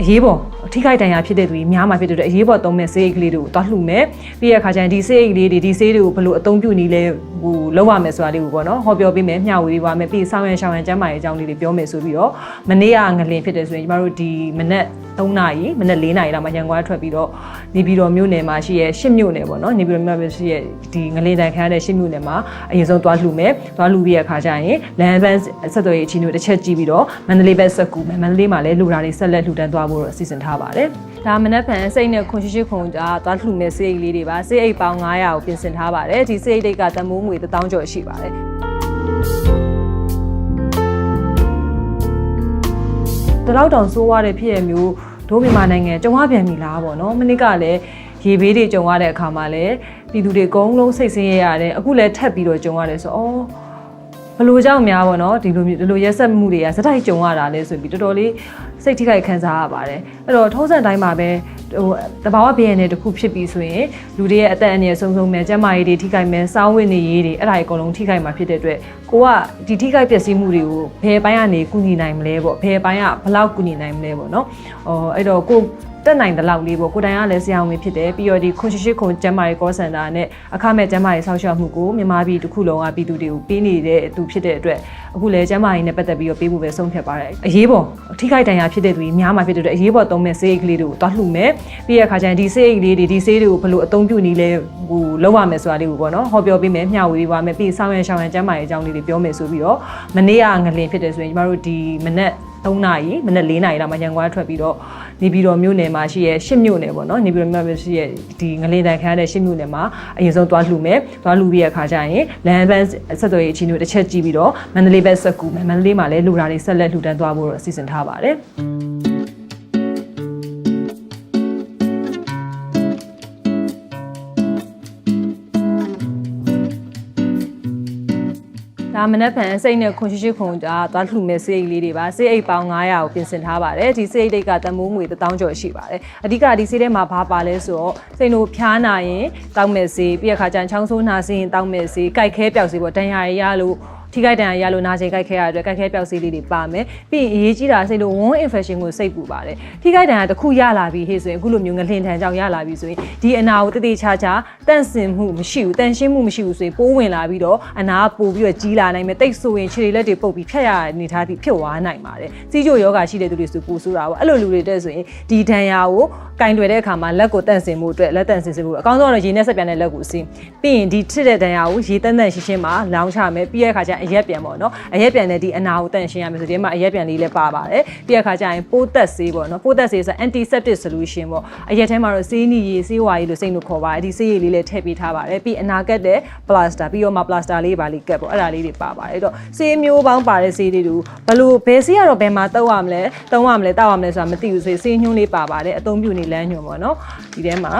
အရေးပေါ်အထိခိုက်ဒဏ်ရာဖြစ်တဲ့သူကြီးများမှာဖြစ်တဲ့အတွက်အရေးပေါ်သုံးမဲ့ဆေးအိတ်ကလေးတွေကိုတွားလှူမယ်ပြီးရခါကျရင်ဒီဆေးအိတ်လေးတွေဒီဆေးတွေကိုဘယ်လိုအသုံးပြုနည်းလဲဟိုလောက်ရမယ်ဆိုတာလေးကိုပေါ့နော်ဟောပြောပေးမယ်မျှဝေပေးပါမယ်ပြီးဆောင်းရံရှောင်းရံကျမ်းမာရေးအကြောင်းလေးတွေပြောမယ်ဆိုပြီးတော့မနေ့ကငလင်ဖြစ်တယ်ဆိုရင်ကျမတို့ဒီမနက် 3နာရီမနက်4နာရီလောက်မှရန်ကုန်ကထွက်ပြီးတော့နေပြည်တော်မြို့နယ်မှာရှိရဲ့10မြို့နယ်ပေါ့နော်နေပြည်တော်မြို့နယ်မှာရှိရဲ့ဒီငလင်တန်ခမ်းတဲ့10မြို့နယ်မှာအရင်ဆုံးတွားလှူမယ်တွားလှူပြီးရခါကျရင်လမ်းပန်းဆက်သွယ်ရေးအချင်းတို့တစ်ချက်ကြည့်ပြီးတော့မန္တလေးဘက်ဆက်ကူမယ်မန္တလေးမှာလည်းလူတာတွေဆက်လက်လှူဒန်းသွားဖို့တော့အစီအစဉ်ထားပါတယ်ဒါမနက်ဖြန်စိတ်နဲ့ခွန်ရှိရှိခွန်ကတွားလှူမယ်စိတ်အိတ်လေးတွေပါစိတ်အိတ်ပေါင်း900ကိုပြင်ဆင်ထားပါတယ်ဒီစိတ်အိတ်ကတမိုးငွေ1000ကျော်ရှိပါတယ်ဒီလောက်တောင်ဆိုးရတဲ့ဖြစ်ရမျိုး ဒိုးမြန်မာနိုင်ငံကြုံရပြန်ပြီလားပေါ့နော်မနစ်ကလည်းရေဘေးတွေကြုံရတဲ့အခါမှာလည်းပြည်သူတွေအကုန်လုံးစိတ်ဆင်းရဲရတယ်အခုလည်းထပ်ပြီးတော့ကြုံရတယ်ဆိုတော့ ဘလို့ကြောင့်များပေါ့နော်ဒီလိုမျိုးဒီလိုရက်ဆက်မှုတွေကစတိုက်ကြုံရတာလဲဆိုပြီးတော်တော်လေးစိတ်ထိခိုက်ခံစားရပါတယ်အဲ့တော့ထုံးစံတိုင်းမှာပဲဟိုတဘာဝဘီယန်နဲ့တစ်ခုဖြစ်ပြီးဆိုရင်လူတွေရဲ့အသက်အန္တရာယ်ဆုံးဆုံးမဲ့ကျန်းမာရေးတွေထိခိုက်မဲ့စောင်းဝင်နေရေးတွေအဲ့ဒါတွေအကုန်လုံးထိခိုက်မှာဖြစ်တဲ့အတွက်ကိုကဒီထိခိုက်ပျက်စီးမှုတွေကိုဘယ်ပိုင်းကနေကုညီနိုင်မလဲပေါ့ဘယ်ပိုင်းကဘယ်လောက်ကုညီနိုင်မလဲပေါ့နော်ဟိုအဲ့တော့ကို တက်နိုင်တဲ့လောက်လေးပေါ့ကိုတိုင်ကလည်းဆရာဝန်ဖြစ်တယ်ပြီးတော့ဒီခွန်ရှိရှိခွန်ကျမ်းမာရေးကောစင်တာနဲ့အခမဲ့ကျမ်းမာရေးဆောက်ရှောက်မှုကိုမြန်မာပြည်တစ်ခုလုံးကပြည်သူတွေကိုပေးနေတဲ့သူဖြစ်တဲ့အတွက်အခုလည်းကျမ်းမာရေးနဲ့ပတ်သက်ပြီးတော့ပေးဖို့ပဲဆုံးဖြတ်ပါတယ်အရေးပေါ်အထိခိုက်ဒဏ်ရာဖြစ်တဲ့သူကြီးများမှာဖြစ်တဲ့အတွက်အရေးပေါ်သုံးမဲ့ဆေးအိတ်ကလေးတွေကိုတွားလှူမယ်ပြီးရခါကျရင်ဒီဆေးအိတ်လေးတွေဒီဆေးတွေကိုဘယ်လိုအသုံးပြုနည်းလဲဟိုလောက်ရမယ်ဆိုတာလေးကိုပေါ့နော်ဟောပြောပေးမယ်မျှဝေပေးပါမယ်ပြီးဆောင်းရံရှောင်းရံကျမ်းမာရေးအကြောင်းလေးတွေပြောမယ်ဆိုပြီးတော့မနေ့ကငလင်ဖြစ်တယ်ဆိုရင်ကျမတို့ဒီမနက် 3နာရီမနက်4နာရီလောက်မှရန်ကုန်ကထွက်ပြီးတော့နေပြည်တော်မြို့နယ်မှာရှိရဲ့10မြို့နယ်ပေါ့နော်နေပြည်တော်မြို့နယ်မှာရှိရဲ့ဒီငလင်တန်ခမ်းတဲ့10မြို့နယ်မှာအရင်ဆုံးတွားလှူမယ်တွားလှူပြီးရခါကျရင်လမ်းပန်းဆက်သွယ်ရေးအချင်းတို့တစ်ချက်ကြည့်ပြီးတော့မန္တလေးဘက်ဆက်ကူမယ်မန္တလေးမှာလည်းလူတာတွေဆက်လက်လှူဒန်းသွားဖို့တော့အစီအစဉ်ထားပါတယ် ဒါမနက်ဖြန်စိတ်နဲ့ခွန်ရှိရှိခွန်ကသွားလှူမဲ့စိတ်အိတ်လေးတွေပါစိတ်အိတ်ပေါင်း900ကိုပြင်ဆင်ထားပါတယ်ဒီစိတ်အိတ်ကတမိုးငွေ1000ကျော်ရှိပါတယ်အဓိကဒီစိတ်ထဲမှာဘာပါလဲဆိုတော့စိတ်တို့ဖျားနာရင်တောက်မဲ့စေးပြီးရခါကျန်ချောင်းဆိုးနာစေးရင်တောက်မဲ့စေးကြိုက်ခဲပျောက်စေးပေါ့တန်ရာရရလို့ ထိခိုက်ဒဏ်ရာရလို့နာကျင်ကြိုက်ခဲရတဲ့အတွက်ကြိုက်ခဲပျောက်စေးလေးတွေပါမယ်ပြီးရင်အရေးကြီးတာစိတ်လို့ wound infection ကိုစိတ်ပူပါတယ်ထိခိုက်ဒဏ်ရာတစ်ခုရလာပြီဟေ့ဆိုရင်အခုလိုမျိုးငလင်ထန်ကြောင့်ရလာပြီဆိုရင်ဒီအနာကိုတတိချာချာတန့်စင်မှုမရှိဘူးတန့်ရှင်းမှုမရှိဘူးဆိုရင်ပိုးဝင်လာပြီးတော့အနာကပိုပြီးတော့ကြီးလာနိုင်မယ်တိတ်ဆိုရင်ခြေတွေလက်တွေပုတ်ပြီးဖြတ်ရတဲ့အနေထားတိဖြစ်သွားနိုင်ပါတယ်စီးကျိုယောဂရှိတဲ့သူတွေဆိုပူဆိုးတာပေါ့အဲ့လိုလူတွေတဲ့ဆိုရင်ဒီဒဏ်ရာကိုကင်တွယ်တဲ့အခါမှာလက်ကိုတန့်စင်မှုအတွက်လက်တန့်စင်စေဖို့အကောင်းဆုံးကတော့ရေနဲ့ဆက်ပြန်တဲ့လက်ကိုစီးပြီးရင်ဒီထစ်တဲ့ဒဏ်ရာကိုရေတန့်တန့်ရှင်းရှင်းမှာလောင်းချမယ်ပြီးတဲ့အခါကျရင်အရက်ပြန်ပေါ့နော်အရက်ပြန်တဲ့ဒီအနာကိုတန့်ရှင်းရမယ်ဆိုဒီမှာအရက်ပြန်လေးလည်းပါပါတယ်ပြီးတဲ့အခါကျရင်ပိုးသက်ဆေးပေါ့နော်ပိုးသက်ဆေးဆို antiseptic solution ပေါ့အရက်ထဲမှာတော့ဆေးနီရည်ဆေးဝါးရည်လို့စိတ်လို့ခေါ်ပါတယ်ဒီဆေးရည်လေးလည်းထည့်ပေးထားပါတယ်ပြီးအနာကက်တဲ့ plaster ပြီးတော့မှ plaster လေးပါလေးကက်ပေါ့အဲ့ဒါလေးတွေပါပါတယ်အဲ့တော့ဆေးမျိုးပေါင်းပါတဲ့ဆေးလေးတွေဘလို့ဘယ်ဆေးကတော့ဘယ်မှာတောက်ရမလဲတောက်ရမလဲတောက်ရမလဲဆိုတာမသိဘူးဆိုဆေးညွှန်းလေးပါပါတယ်အသုံးပြုနေလမ်းညွှန်းပေါ့နော်ဒီထဲမှာ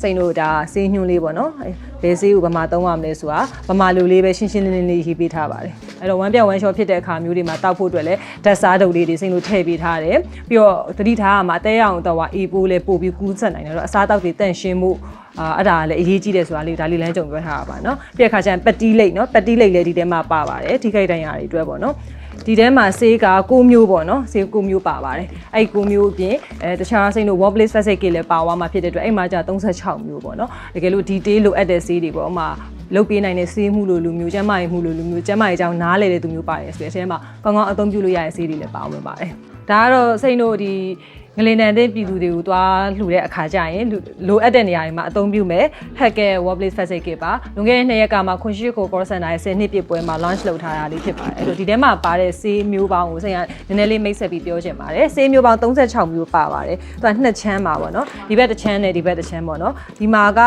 စိတ်တို့ဒါဆေးညွှန်းလေးပေါ့နော် ဘယ်ဆေးကိုဗမာသုံးရမလဲဆိုတာဗမာလူလေးပဲရှင်းရှင်းလင်းလင်းလေးရေးပေးထားပါတယ်အဲ့တော့ဝမ်းပြောင်ဝမ်းလျှောဖြစ်တဲ့အခါမျိုးတွေမှာတောက်ဖို့အတွက်လည်းဓာတ်စားဒုတ်လေးတွေစိတ်လို့ထည့်ပေးထားတယ်ပြီးတော့သတိထားရမှာအသေးအောင်တော့အေးပိုးလေးပို့ပြီးကူးဆက်နိုင်တယ်တော့အစားတောက်တွေတန့်ရှင်းမှုအာအဲ့ဒါလည်းအရေးကြီးတယ်ဆိုတာလေးဒါလေးလမ်းကြုံပြောထားတာပါเนาะပြီးတဲ့အခါကျရင်ပက်တီးလိတ်เนาะပက်တီးလိတ်လည်းဒီထဲမှာပါပါတယ်ထိခိုက်ဒဏ်ရာတွေအတွက်ပေါ့เนาะ ဒီထဲမှာဆေးက6မျိုးပေါ့နော်ဆေး6မျိုးပါပါတယ်အဲ့6မျိုးအပြင်အဲတခြားစိတ်တို့ workplace facet ကလည်းပါသွားမှာဖြစ်တဲ့အတွက်အဲ့မှာじゃ36မျိုးပေါ့နော်တကယ်လို့ detail လိုအပ်တဲ့ဆေးတွေပေါ့ဥမာလုတ်ပေးနိုင်တဲ့ဆေးမှုလိုလူမျိုးကျန်းမာရေးမှုလိုလူမျိုးကျန်းမာရေးအကြောင်းနားလည်တဲ့သူမျိုးပါတယ်ဆိုတဲ့အချိန်မှာကောင်းကောင်းအသုံးပြုလို့ရတဲ့ဆေးတွေလည်းပါဝင်ပါတယ်ဒါကတော့စိတ်တို့ဒီ ငလင်တန်တဲ့ပြည်သူတွေကိုသွားလှူတဲ့အခါကျရင်လိုအပ်တဲ့နေရာတွေမှာအသုံးပြုမယ် Hacker Workplace Facility ပါလွန်ခဲ့တဲ့နှစ်ရက်ကမှခွန်ရှိကို call center ရဲ့10နှစ်ပြည့်ပွဲမှာ launch လုပ်ထားတာလေးဖြစ်ပါတယ်အဲ့တော့ဒီထဲမှာပါတဲ့ဆေးမျိုးပေါင်းကိုစိတ်ကနည်းနည်းလေးမိတ်ဆက်ပြီးပြောချင်ပါတယ်ဆေးမျိုးပေါင်း36မျိုးပါပါတယ်သူကနှစ်ချမ်းပါပေါ့နော်ဒီဘက်တစ်ချမ်းနဲ့ဒီဘက်တစ်ချမ်းပေါ့နော်ဒီမှာက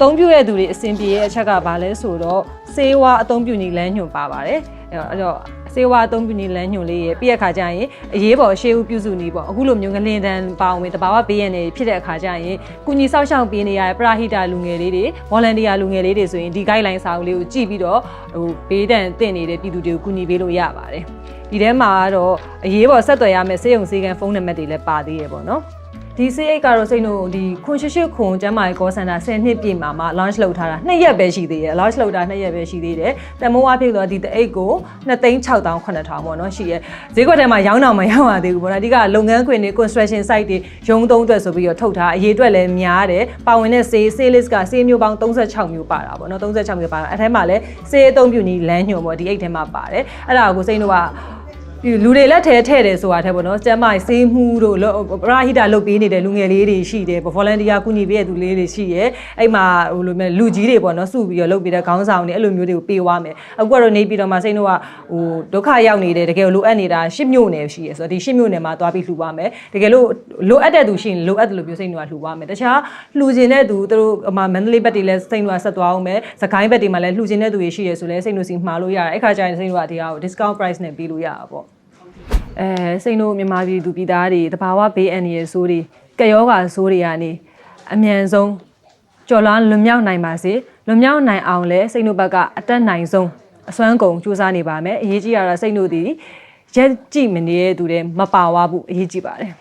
သုံးပြုတဲ့သူတွေအဆင်ပြေရဲ့အချက်ကဘာလဲဆိုတော့စေဝါအသုံးပြုနေလမ်းညွှန်ပါပါတယ်အဲ့တော့ စေဝါအသုံးပြုနေလမ်းညွှန်လေးရဲ့ပြည့်အခါကျရင်အရေးပေါ်ရှေးဦးပြုစုနေပေါ့အခုလိုမျိုးငလင်တန်ပေါင်းဝင်တဘာဝဘေးရန်နေဖြစ်တဲ့အခါကျရင်ကုညီဆောက်ရှောက်ပေးနေရတဲ့ပရာဟိတာလူငယ်လေးတွေ volunteer လူငယ်လေးတွေဆိုရင်ဒီ guideline စာအုပ်လေးကိုကြည့်ပြီးတော့ဟိုဘေးဒဏ်တင့်နေတဲ့ပြည်သူတွေကိုကုညီပေးလို့ရပါတယ်ဒီထဲမှာကတော့အရေးပေါ်ဆက်သွယ်ရမယ့်စေယုံစေကန်ဖုန်းနံပါတ်တွေလည်းပါသေးရပေါ့နော် ဒီဆေးအိတ်ကတော့စိတ်တို့ဒီခွန်ရှိရှိခွန်ကျမ်းမာရေးကောစင်တာ10နှစ်ပြည့်မှာမှ launch လုပ်ထားတာ2ရက်ပဲရှိသေးတယ် launch လုပ်တာ2ရက်ပဲရှိသေးတယ်တမိုးအဖြစ်ဆိုတော့ဒီတအိတ်ကို2,600,000ပေါ့နော်ရှိရဲဈေးကွက်ထဲမှာရောင်းတော့မရောင်းရသေးဘူးပေါ့နော်အဓိကလုပ်ငန်းခွင်တွေ construction site တွေရုံးသုံးအတွက်ဆိုပြီးတော့ထုတ်ထားအရေးအတွက်လည်းများတယ်ပါဝင်တဲ့ဆေးဆေး list ကဆေးမျိုးပေါင်း36မျိုးပါတာပေါ့နော်36မျိုးပါတာအဲထဲမှာလည်းဆေးအသုံးပြုနည်းလမ်းညွှန်ပေါ့ဒီအိတ်ထဲမှာပါတယ်အဲ့ဒါကိုစိတ်တို့ကဒီ လူတွေလက်ထဲထည့်တယ်ဆိုတာတဲ့ပေါ့နော်ကျမ်းမာရေးစေးမှုတို့လို့ပရာဟိတာလုပ်ပေးနေတဲ့လူငယ်လေးတွေရှိတယ်ဗော်လန်တီယာကူညီပေးတဲ့သူလေးတွေရှိရဲအဲ့မှာဟိုလိုမျိုးလူကြီးတွေပေါ့နော်စုပြီးတော့လုပ်ပေးတဲ့ခေါင်းဆောင်တွေအဲ့လိုမျိုးတွေကိုပေးသွားမယ်အခုကတော့နေပြီးတော့မှစိတ်တို့ကဟိုဒုက္ခရောက်နေတယ်တကယ်လိုအပ်နေတာရှစ်မြို့နယ်ရှိရဲဆိုတော့ဒီရှစ်မြို့နယ်မှာသွားပြီးလှူပါမယ်တကယ်လို့လိုအပ်တဲ့သူရှိရင်လိုအပ်တယ်လို့ပြောစိတ်တို့ကလှူပါမယ်တခြားလှူခြင်းတဲ့သူသူတို့အမမန္တလေးဘက်တွေလည်းစိတ်တို့ကဆက်သွားအောင်မယ်စကိုင်းဘက်တွေမှာလည်းလှူခြင်းတဲ့သူတွေရှိရဲဆိုလဲစိတ်တို့စီမှားလို့ရတယ်အဲ့ခါကျရင်စိတ်တို့ကဒီဟာကို discount price နဲ့ပေးလို့ရတာပေါ့ အဲစိတ်တို့မြန်မာပြည်သူပြည်သားတွေတဘာဝဘေးအန္တရာယ်ဆိုးတွေကယောဂါဆိုးတွေကနေအမြန်ဆုံးကြော်လွှမ်းလွန်မြောက်နိုင်ပါစေလွန်မြောက်နိုင်အောင်လဲစိတ်တို့ဘက်ကအတက်နိုင်ဆုံးအစွမ်းကုန်စူးစမ်းနေပါမယ်အရေးကြီးတာတော့စိတ်တို့ဒီရက်ကြည့်မနေတဲ့သူတွေမပါဝါဘူးအရေးကြီးပါတယ်